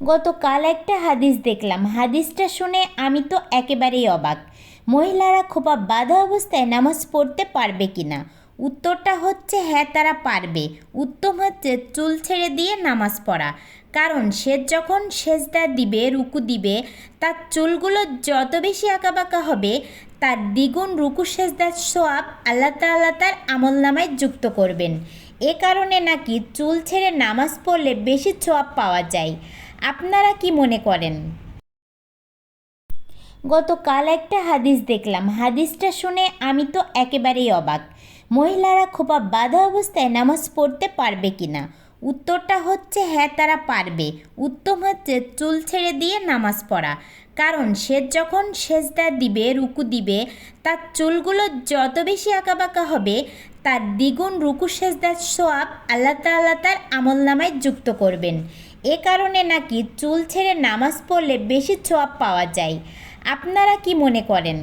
গতকাল একটা হাদিস দেখলাম। হাদিসটা শুনে আমি তো একেবারেই অবাক। মহিলারা খোপা বাঁধা অবস্থায় নামাজ পড়তে পারবে কি না উত্তরটা হচ্ছে হ্যাঁ তারা পারবে। উত্তম হচ্ছে চুল ছেড়ে দিয়ে নামাজ পড়া। কারণ সে যখন সেজদা দিবে, রুকু দিবে, তার চুলগুলো যত বেশি আঁকাবাঁকা হবে, তার দ্বিগুণ রুকু, সেজদার সোয়াব আল্লাহ তাল্লাহ তার আমল নামায় যুক্ত করবেন। এ কারণে নাকি চুল ছেড়ে নামাজ পড়লে বেশি ছোয়াব পাওয়া যায়। আপনারা কি মনে করেন? গতকাল একটা হাদিস দেখলাম। হাদিসটা শুনে আমি তো একেবারেই অবাক। মহিলারা খোপা বাঁধা অবস্থায় নামাজ পড়তে পারবে কি না উত্তরটা হচ্ছে হ্যাঁ তারা পারবে। উত্তম হচ্ছে, চুল ছেড়ে দিয়ে নামাজ পড়া। কারণ সে যখন সেজদা দিবে, রুকু দিবে, তার চুলগুলো যত বেশি আঁকাবাঁকা হবে, তার দ্বিগুণ রুকু সেজদার সোয়াব আল্লাহ তাল্লাহ তার আমল নামায় যুক্ত করবেন। এ কারণে নাকি চুল ছেড়ে নামাজ পড়লে বেশি ছোয়াব পাওয়া যায়। আপনারা কি মনে করেন?